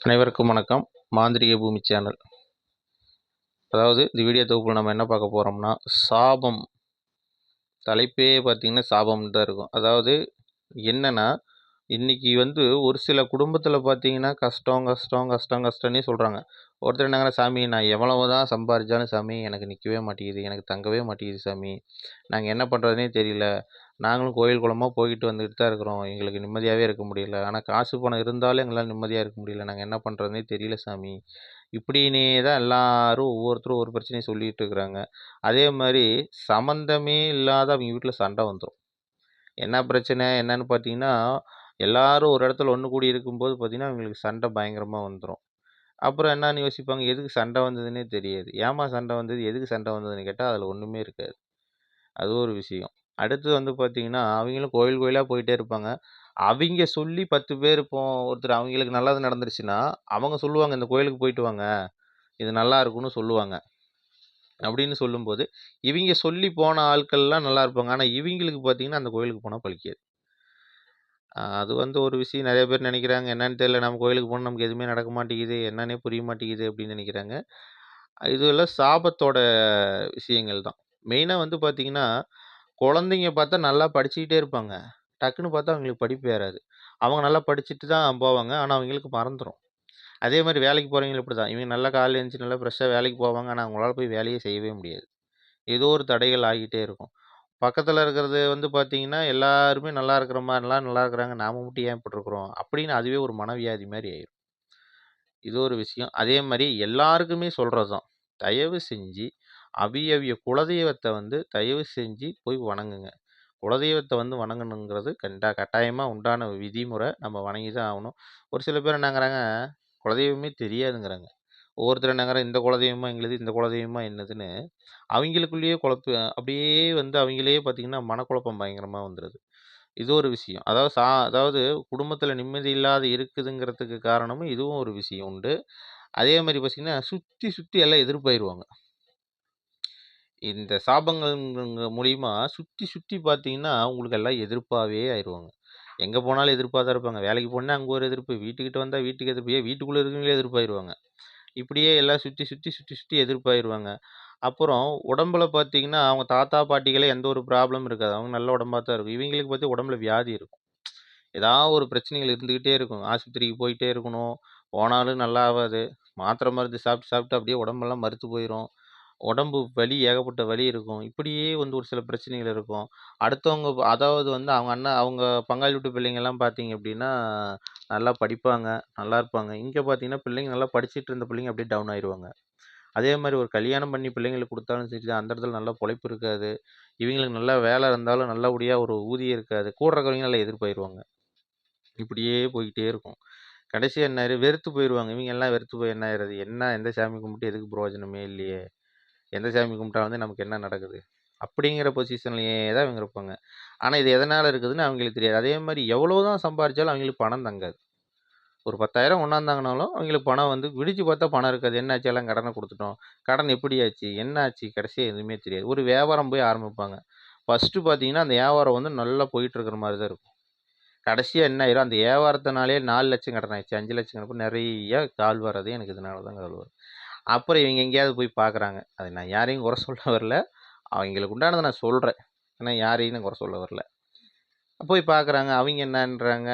அனைவருக்கும் வணக்கம். மாந்திரிக பூமி சேனல். அதாவது இந்த வீடியோ தொகுப்பில் நம்ம என்ன பார்க்க போகிறோம்னா சாபம். தலைப்பே பார்த்திங்கன்னா சாபம்னு தான் இருக்கும். அதாவது என்னென்னா இன்றைக்கி வந்து ஒரு சில குடும்பத்தில் பார்த்தீங்கன்னா கஷ்டம் கஷ்டம் கஷ்டம் கஷ்டம்னே சொல்கிறாங்க ஒருத்தர் என்னங்கிற சாமி நான் எவ்வளவு தான் சம்பாரிச்சாலும் சாமி எனக்கு நிற்கவே மாட்டேங்குது எனக்கு தங்கவே மாட்டேங்குது சாமி. நாங்கள் என்ன பண்ணுறதுனே தெரியல. நாங்களும் கோயில் குளமாக போய்கிட்டு வந்துக்கிட்டு தான் இருக்கிறோம். எங்களுக்கு நிம்மதியாகவே இருக்க முடியல. ஆனால் காசு பணம் இருந்தாலும் எங்களால் நிம்மதியாக இருக்க முடியல. நாங்கள் என்ன பண்ணுறதுனே தெரியல சாமி. இப்படின்னே தான் எல்லாரும் ஒவ்வொருத்தரும் ஒரு பிரச்சனையை சொல்லிகிட்டு இருக்கிறாங்க. அதே மாதிரி சம்மந்தமே இல்லாத அவங்க வீட்டில் சண்டை வந்துடும் என்ன பிரச்சனை? என்னன்னு பார்த்தீங்கன்னா எல்லாரும் ஒரு இடத்துல ஒன்று கூடி இருக்கும்போது பார்த்தீங்கன்னா அவங்களுக்கு சண்டை பயங்கரமாக வந்துடும் அப்புறம் என்னன்னு யோசிப்பாங்க எதுக்கு சண்டை வந்ததுன்னே தெரியாது. ஏமா சண்டை வந்தது? எதுக்கு சண்டை வந்ததுன்னு கேட்டால் அதில் ஒன்றுமே இருக்காது. அது ஒரு விஷயம். அடுத்து வந்து பார்த்தீங்கன்னா அவங்களும் கோயில் கோயிலாக போயிட்டே இருப்பாங்க. அவங்க சொல்லி பத்து பேர் இப்போ ஒருத்தர் அவங்களுக்கு நல்லது நடந்துருச்சுன்னா அவங்க சொல்லுவாங்க இந்த கோயிலுக்கு போயிட்டு வாங்க. இது நல்லா இருக்கும்னு சொல்லுவாங்க. அப்படின்னு சொல்லும்போது இவங்க சொல்லி போன ஆட்கள்லாம் நல்லா இருப்பாங்க. ஆனால் இவங்களுக்கு பார்த்தீங்கன்னா அந்த கோயிலுக்கு போனால் அது வந்து ஒரு விஷயம் நிறைய பேர் நினைக்கிறாங்க. என்னன்னு தெரியல. நம்ம கோயிலுக்கு போனால் நமக்கு எதுவுமே நடக்க மாட்டேங்குது. என்னன்னே புரிய மாட்டேங்குது அப்படின்னு நினைக்கிறாங்க. இதுவெல்லாம் சாபத்தோட விஷயங்கள் தான். மெயினாக வந்து பார்த்தீங்கன்னா குழந்தைங்க பார்த்தா நல்லா படிச்சுக்கிட்டே இருப்பாங்க. டக்குன்னு பார்த்தா அவங்களுக்கு படிப்பு ஏறாது. அவங்க நல்லா படிச்சுட்டு தான் போவாங்க. ஆனால் அவங்களுக்கு மறந்துடும் அதே மாதிரி வேலைக்கு போகிறவங்களும் இப்படி தான் இவங்க நல்லா காலையில் எழுந்துச்சு நல்லா ஃப்ரெஷ்ஷாக வேலைக்கு போவாங்க. ஆனால் அவங்களால போய் வேலையே செய்யவே முடியாது. ஏதோ ஒரு தடைகள் ஆகிட்டே இருக்கும். பக்கத்தில் இருக்கிறது வந்து பார்த்தீங்கன்னா எல்லாருமே நல்லா இருக்கிற மாதிரிலாம் நல்லா இருக்கிறாங்க. நாம மட்டும் ஏன் இப்படி இருக்கிறோம் அப்படின்னு அதுவே ஒரு மனவியாதி மாதிரி ஆயிடும் இது ஒரு விஷயம். அதே மாதிரி எல்லாருக்குமே சொல்கிறது தான் தயவு செஞ்சு அவிய அவிய குலதெய்வத்தை வந்து தயவு செஞ்சு போய் வணங்குங்க. குலதெய்வத்தை வந்து வணங்கணுங்கிறது கண்டா கட்டாயமாக உண்டான விதிமுறை நம்ம வணங்கி தான் ஆகணும். ஒரு சில பேர் என்னங்கிறாங்க குலதெய்வமே தெரியாதுங்கிறாங்க. ஒவ்வொருத்தர் என்னங்கிற இந்த குலதெய்வமா எங்களுது இந்த குலதெய்வமா என்னதுன்னு அவங்களுக்குள்ளேயே குழப்பு அப்படியே வந்து அவங்களே பார்த்திங்கன்னா மனக்குழப்பம் பயங்கரமாக வந்துடுது இது ஒரு விஷயம். அதாவது சா அதாவது குடும்பத்தில் நிம்மதி இல்லாத இருக்குதுங்கிறதுக்கு காரணமும் இதுவும் ஒரு விஷயம் உண்டு. அதே மாதிரி பார்த்திங்கன்னா சுற்றி சுற்றி எல்லாம் எதிர்ப்பாயிருவாங்க இந்த சாபங்கள் மூலிமா சுற்றி சுற்றி பார்த்தீங்கன்னா அவங்களுக்கு எல்லாம் எதிர்ப்பாகவே ஆயிடுவாங்க எங்கே போனாலும் எதிர்ப்பாக தான் இருப்பாங்க. வேலைக்கு போனால் அங்கே ஒரு எதிர்ப்பு வீட்டுக்கிட்ட வந்தால் வீட்டுக்கு எதிர்ப்பு ஏன் வீட்டுக்குள்ளே இருக்கவங்களே எதிர்ப்பாயிருவாங்க. இப்படியே எல்லாம் சுற்றி சுற்றி சுற்றி சுற்றி எதிர்ப்பாயிருவாங்க அப்புறம் உடம்புல பார்த்தீங்கன்னா அவங்க தாத்தா பாட்டிகளே எந்த ஒரு ப்ராப்ளம் இருக்காது. அவங்க நல்ல உடம்பாக தான் இருக்கும். இவங்களுக்கு பார்த்து உடம்புல வியாதி இருக்கும். ஏதாவது ஒரு பிரச்சனைகள் இருந்துக்கிட்டே இருக்கும். ஆஸ்பத்திரிக்கு போயிட்டே இருக்கணும். போனாலும் நல்லா ஆகாது. மாத்திரை மருந்து சாப்பிட்டு சாப்பிட்டு அப்படியே உடம்பெல்லாம் மறுத்து போயிடும் உடம்பு வலி ஏகப்பட்ட வலி இருக்கும். இப்படியே வந்து ஒரு சில பிரச்சனைகள் இருக்கும். அடுத்தவங்க அதாவது வந்து அவங்க அண்ணன் அவங்க பங்காளி வீட்டு பிள்ளைங்கள்லாம் பார்த்தீங்க அப்படின்னா நல்லா படிப்பாங்க நல்லா இருப்பாங்க. இங்கே பார்த்தீங்கன்னா பிள்ளைங்க நல்லா படிச்சுட்டு இருந்த பிள்ளைங்க அப்படியே டவுன் ஆயிடுவாங்க அதே மாதிரி ஒரு கல்யாணம் பண்ணி பிள்ளைங்களுக்கு கொடுத்தாலும் சரி தான் அந்த இடத்துல நல்லா பொழைப்பு இருக்காது. இவங்களுக்கு நல்லா வேலை இருந்தாலும் நல்லபடியாக ஒரு ஊதியம் இருக்காது. கூட இருக்கிறவங்க நல்லா எதிர்பாயிருவாங்க இப்படியே போய்கிட்டே இருக்கும். கடைசியாக என்ன ஆயிரும் வெறுத்து போயிடுவாங்க இவங்க எல்லாம் வெறுத்து போய் என்ன ஆயிடுறது என்ன? எந்த சாமி கும்பிட்டு எதுக்கு பிரயோஜனமே இல்லையே? எந்த சாமி கும்பிட்டா வந்து நமக்கு என்ன நடக்குது? அப்படிங்கிற பொசிஷன்லேயே தான் இவங்க இருப்பாங்க. ஆனால் இது எதனால் இருக்குதுன்னு அவங்களுக்கு தெரியாது. அதே மாதிரி எவ்வளோ தான் சம்பாரித்தாலும் அவங்களுக்கு பணம் தங்காது. ஒரு பத்தாயிரம் ஒன்றாந்தாங்கனாலும் அவங்களுக்கு பணம் வந்து விடிச்சு பார்த்தா பணம் இருக்காது. என்னாச்சு? எல்லாம் கடனை கொடுத்துட்டோம். கடன் எப்படி ஆச்சு என்ன ஆச்சு கடைசியாக எதுவுமே தெரியாது. ஒரு வியாபாரம் போய் ஆரம்பிப்பாங்க. ஃபஸ்ட்டு பார்த்தீங்கன்னா அந்த வியாபாரம் வந்து நல்லா போயிட்டு இருக்கிற மாதிரி தான் இருக்கும். கடைசியாக என்ன ஆயிரும்? அந்த வியாபாரத்தினாலே நாலு லட்சம் கடன் ஆயிடுச்சு. அஞ்சு லட்சம் கடன். நிறைய கால் வர்றது எனக்கு இதனால தான் கால் வரும். அப்புறம் இவங்க எங்கேயாவது போய் பார்க்குறாங்க. அது நான் யாரையும் குறை சொல்ல வரல. அவங்களுக்கு உண்டானதை நான் சொல்கிறேன் ஏன்னா யாரையும் நான் குறை சொல்ல வரல. போய் பார்க்குறாங்க. அவங்க என்னன்றாங்க?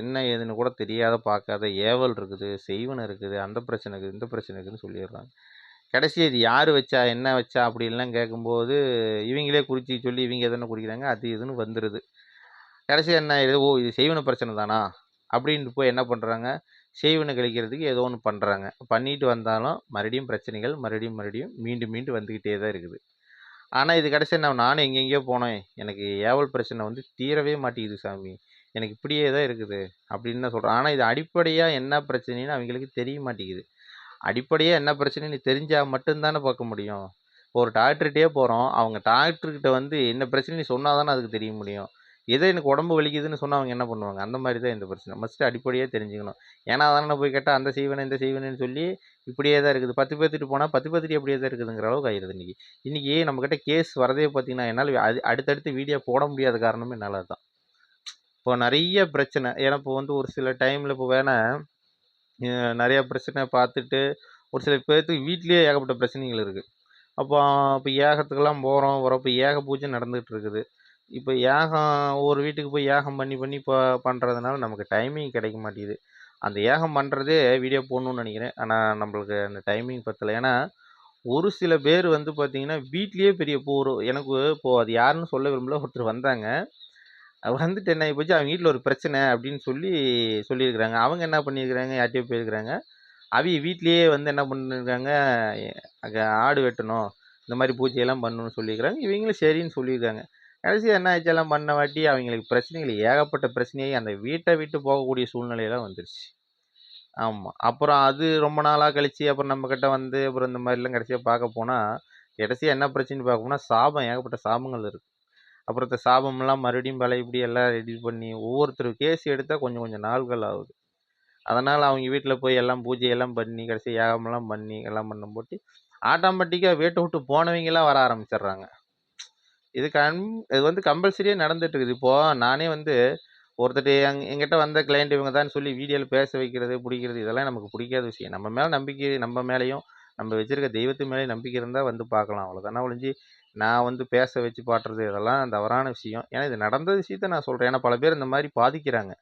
என்ன ஏதுன்னு கூட தெரியாத பார்க்காத ஏவல் இருக்குது செய்வன இருக்குது அந்த பிரச்சனை இருக்குது இந்த பிரச்சனை இருக்குதுன்னு சொல்லிடுறாங்க. கடைசி இது யார் வச்சா என்ன வச்சா அப்படின்லாம் கேட்கும்போது இவங்களே குறித்து சொல்லி இவங்க எதனா குறிக்கிறாங்க அது இதுன்னு வந்துடுது கடைசி என்ன ஆயிடுது? ஓ இது செய்வன பிரச்சனை தானா? அப்படின்ட்டு போய் என்ன பண்ணுறாங்க செய்வனை கழிக்கிறதுக்கு ஏதோ ஒன்று பண்ணுறாங்க பண்ணிட்டு வந்தாலும் மறுபடியும் பிரச்சனைகள் மறுபடியும் மறுபடியும் மீண்டும் மீண்டும் வந்துக்கிட்டே தான் இருக்குது. ஆனால் இது கடைசி நான் நானும் எங்கெங்கேயோ போனேன். எனக்கு ஏவல் பிரச்சனை வந்து தீரவே மாட்டேங்குது சாமி. எனக்கு இப்படியே தான் இருக்குது அப்படின்னு தான் சொல்கிறேன் ஆனால் இது அடிப்படையாக என்ன பிரச்சனைன்னு அவங்களுக்கு தெரிய மாட்டேங்குது. அடிப்படையாக என்ன பிரச்சனைன்னு தெரிஞ்சால் மட்டும்தானே பார்க்க முடியும். ஒரு டாக்டர்கிட்டே போகிறோம் அவங்க டாக்டர்கிட்ட வந்து என்ன பிரச்சனைன்னு சொன்னால் தானே அதுக்கு தெரிய முடியும். ஏதோ எனக்கு உடம்பு வலிக்குதுன்னு சொன்னால் அவங்க என்ன பண்ணுவாங்க? அந்த மாதிரி தான் இந்த பிரச்சனை. மஸ்ட்டு அடிப்படையாக தெரிஞ்சுக்கணும். ஏன்னா அதானே போய் கேட்டால் அந்த செய்வனை இந்த செய்வனேன்னு சொல்லி இப்படியே தான் இருக்குது. பத்து பேர்த்துட்டு போனால் பத்து பேர்த்துட்டு அப்படியே தான் இருக்குதுங்கிற அளவுக்கு ஆயிடுது இன்றைக்கி இன்றைக்கி நம்மக்கிட்ட கேஸ் வரதே பார்த்திங்கன்னா என்னால் அது அடுத்தடுத்து வீடியோ போட முடியாத காரணமே என்னால் தான் இப்போ நிறைய பிரச்சனை. ஏன்னா இப்போ வந்து ஒரு சில டைமில் இப்போ வேணால் நிறையா பிரச்சனை பார்த்துட்டு, ஒரு சில பேர்த்துக்கு வீட்லேயே ஏகப்பட்ட பிரச்சனைகள் இருக்குது அப்போ இப்போ ஏகத்துக்கெல்லாம் போகிறோம் வரோம். ஏக பூஜை நடந்துகிட்டு இருக்குது. இப்போ யாகம் ஒரு வீட்டுக்கு போய் யாகம் பண்ணி, பண்ணி ப பண்ணுறதுனால நமக்கு டைமிங் கிடைக்க மாட்டேங்குது. அந்த யாகம் பண்ணுறதே வீடியோ போடணும்னு நினைக்கிறேன் ஆனால் நம்மளுக்கு அந்த டைமிங் பற்றல ஏன்னா, ஒரு சில பேர் வந்து பார்த்தீங்கன்னா, வீட்லேயே பெரிய இப்போ ஒரு எனக்கு இப்போது அது யாருன்னு சொல்ல விரும்பல. ஒருத்தர் வந்தாங்க. வந்துட்டு என்ன போச்சு, அவங்க வீட்டில் ஒரு பிரச்சனை அப்படின்னு சொல்லி சொல்லியிருக்கிறாங்க. அவங்க என்ன பண்ணியிருக்கிறாங்க, யார்ட்டயோ போயிருக்கிறாங்க. அவங்க வீட்லேயே வந்து என்ன பண்ணிருக்காங்க, ஆடு வெட்டணும், இந்த மாதிரி பூஜையெல்லாம் பண்ணணும்னு சொல்லியிருக்கிறாங்க. இவங்களும் சரின்னு சொல்லியிருக்காங்க. கடைசி என்ன ஆச்சு எல்லாம் பண்ணவாட்டி அவங்களுக்கு பிரச்சனைகள் ஏகப்பட்ட பிரச்சனையை அந்த வீட்டை விட்டு போகக்கூடிய சூழ்நிலையெல்லாம் வந்துருச்சு. ஆமாம் அப்புறம் அது ரொம்ப நாளாக கழிச்சு அப்புறம் நம்மக்கிட்ட வந்து அப்புறம் இந்த மாதிரிலாம் கடைசியாக பார்க்க போனால் கடைசியாக என்ன பிரச்சனை பார்க்க போனால் சாபம் ஏகப்பட்ட சாபங்கள் இருக்குது அப்புறம் இந்த சாபம்லாம் மறுபடியும் பழையபடி எல்லாம் ரெடி பண்ணி ஒவ்வொருத்தர் கேஸ் எடுத்தால் கொஞ்சம் கொஞ்சம் நாள்கள் ஆகுது. அதனால் அவங்க வீட்டில் போய் எல்லாம் பூஜையெல்லாம் பண்ணி, கடைசியாக யாகமெல்லாம் பண்ணி எல்லாம் பண்ணும்போட்டி, ஆட்டோமேட்டிக்காக வீட்டை விட்டு போனவங்களாம் வர ஆரம்பிச்சிடுறாங்க இது கண் இது வந்து கம்பல்சரியாக நடந்துட்டு இருக்குது. இப்போது நானே வந்து ஒருத்தர்ட்ட எங் என்கிட்ட வந்த கிளைண்ட் இவங்க தான் சொல்லி வீடியோவில் பேச வைக்கிறது, பிடிக்கிறது இதெல்லாம் நமக்கு பிடிக்காத விஷயம். நம்ம மேலே நம்பிக்கை நம்ம மேலேயும் நம்ம வச்சுருக்க தெய்வத்து மேலே நம்பிக்கை இருந்தால் வந்து பார்க்கலாம். அவ்வளோதானே ஒழிஞ்சு, நான் வந்து பேச வச்சு பாட்டுறது இதெல்லாம் தவறான விஷயம். ஏன்னா இது நடந்த விஷயத்த நான் சொல்கிறேன் ஏன்னா பல பேர் இந்த மாதிரி பாதிக்கிறாங்க.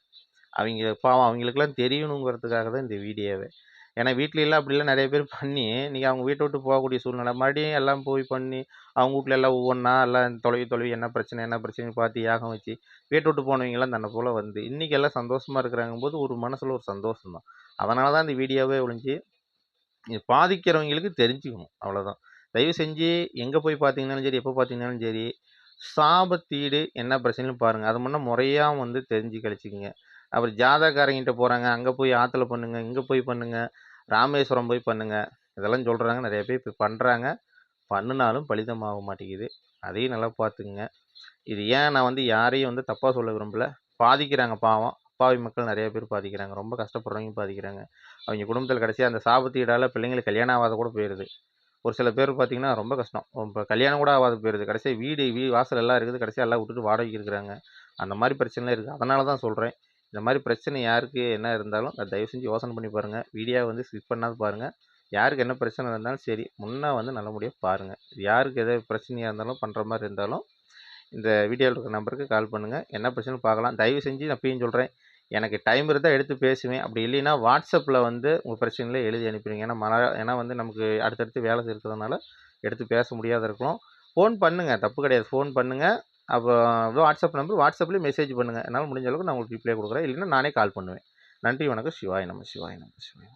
அவங்க பாவம் அவங்களுக்குலாம் தெரியணுங்கிறதுக்காக தான் இந்த வீடியோவே. ஏன்னா வீட்லலாம் அப்படிலாம் நிறைய பேர் பண்ணி, நீங்கள் அவங்க வீட்டை விட்டு போகக்கூடிய சூழ்நிலை. மறுபடியும் எல்லாம் போய் பண்ணி, அவங்க வீட்ல எல்லாம் ஒவ்வொன்றா எல்லாம் தொலைவி தொலைவி என்ன பிரச்சனை, என்ன பிரச்சனைன்னு பார்த்து யாகம் வச்சு, வீட்டை விட்டு போனவைங்கலாம் தன்னை போல் வந்து, இன்றைக்கி எல்லாம் இருக்கிறாங்க இருக்கிறாங்கும்போது ஒரு மனசில் ஒரு சந்தோஷம் தான். அதனால தான் இந்த வீடியோவே ஒழிஞ்சு, பாதிக்கிறவங்களுக்கு தெரிஞ்சுக்கணும். அவ்வளோதான். தயவு செஞ்சு எங்கே போய் பார்த்தீங்கனாலும் சரி, எப்போ பார்த்தீங்கன்னாலும் சரி, சாபத்தீடு என்ன பிரச்சனைன்னு பாருங்கள் அது முன்னே முறையாக வந்து தெரிஞ்சு கழிச்சிக்கங்க அப்புறம் ஜாதகாரங்கிட்ட போகிறாங்க அங்கே போய் ஆற்றுல பண்ணுங்க, இங்கே போய் பண்ணுங்கள் ராமேஸ்வரம் போய் பண்ணுங்கள் இதெல்லாம் சொல்கிறாங்க நிறைய பேர் இப்போ பண்ணுறாங்க பண்ணுனாலும் பலிதமாக மாட்டேங்குது. அதையும் நல்லா பார்த்துக்குங்க இது ஏன் நான் வந்து யாரையும் வந்து தப்பாக சொல்ல விரும்பல. பாதிக்கிறாங்க பாவம். அப்பாவி மக்கள் நிறைய பேர் பாதிக்கிறாங்க. ரொம்ப கஷ்டப்படுறவங்க பாதிக்கிறாங்க. அவங்க குடும்பத்தில் கடைசியாக அந்த சாபத்தீடால் பிள்ளைங்களுக்கு கல்யாணம் ஆகாத கூட போயிடுது ஒரு சில பேர் பார்த்தீங்கன்னா, ரொம்ப கஷ்டம். இப்ப கல்யாணம் கூட ஆகாத போயிடுது கடைசியாக வீடு வீ வாசல் எல்லாம் இருக்குது. கடைசியாக எல்லாம் விட்டுட்டு வாடகைக்கு இருக்கிறாங்க. அந்த மாதிரி பிரச்சனைலாம் இருக்குது அதனால தான் சொல்கிறேன் இந்த மாதிரி பிரச்சனை யாருக்கு என்ன இருந்தாலும் தயவு செஞ்சு யோசனை பண்ணி பாருங்கள் வீடியோ வந்து ஸ்கிப் பண்ணாது பாருங்கள் யாருக்கு என்ன பிரச்சனை இருந்தாலும் சரி, முன்னே வந்து நல்லபடியா பாருங்கள் யாருக்கு எதாவது பிரச்சனையாக இருந்தாலும், பண்ணுற மாதிரி இருந்தாலும், இந்த வீடியோவில் இருக்கிற நம்பருக்கு கால் பண்ணுங்கள் என்ன பிரச்சனை பார்க்கலாம். தயவு செஞ்சு நான் இப்பயும் சொல்கிறேன் எனக்கு டைம் இருந்தால் எடுத்து பேசுவேன். அப்படி இல்லைன்னா, வாட்ஸ்அப்பில் வந்து உங்கள் பிரச்சனைகள எழுதி அனுப்பிடுங்க. ஏன்னா மழை ஏன்னா வந்து நமக்கு அடுத்தடுத்து வேலை இருக்கிறதுனால, எடுத்து பேச முடியாத இருக்கலாம். ஃபோன் பண்ணுங்கள் தப்பு கிடையாது. ஃபோன் பண்ணுங்கள் அப்போ வாட்ஸ்அப் நம்பர் வாட்ஸ்அப்லேயும் மெசேஜ் பண்ணுங்கள் என்னால் முடிஞ்ச அளவுக்கு நான் உங்களுக்கு ரிப்ளை கொடுக்குறேன் இல்லைன்னா நானே கால் பண்ணுவேன். நன்றி, வணக்கம். சிவாய நம சிவாய நம சிவாய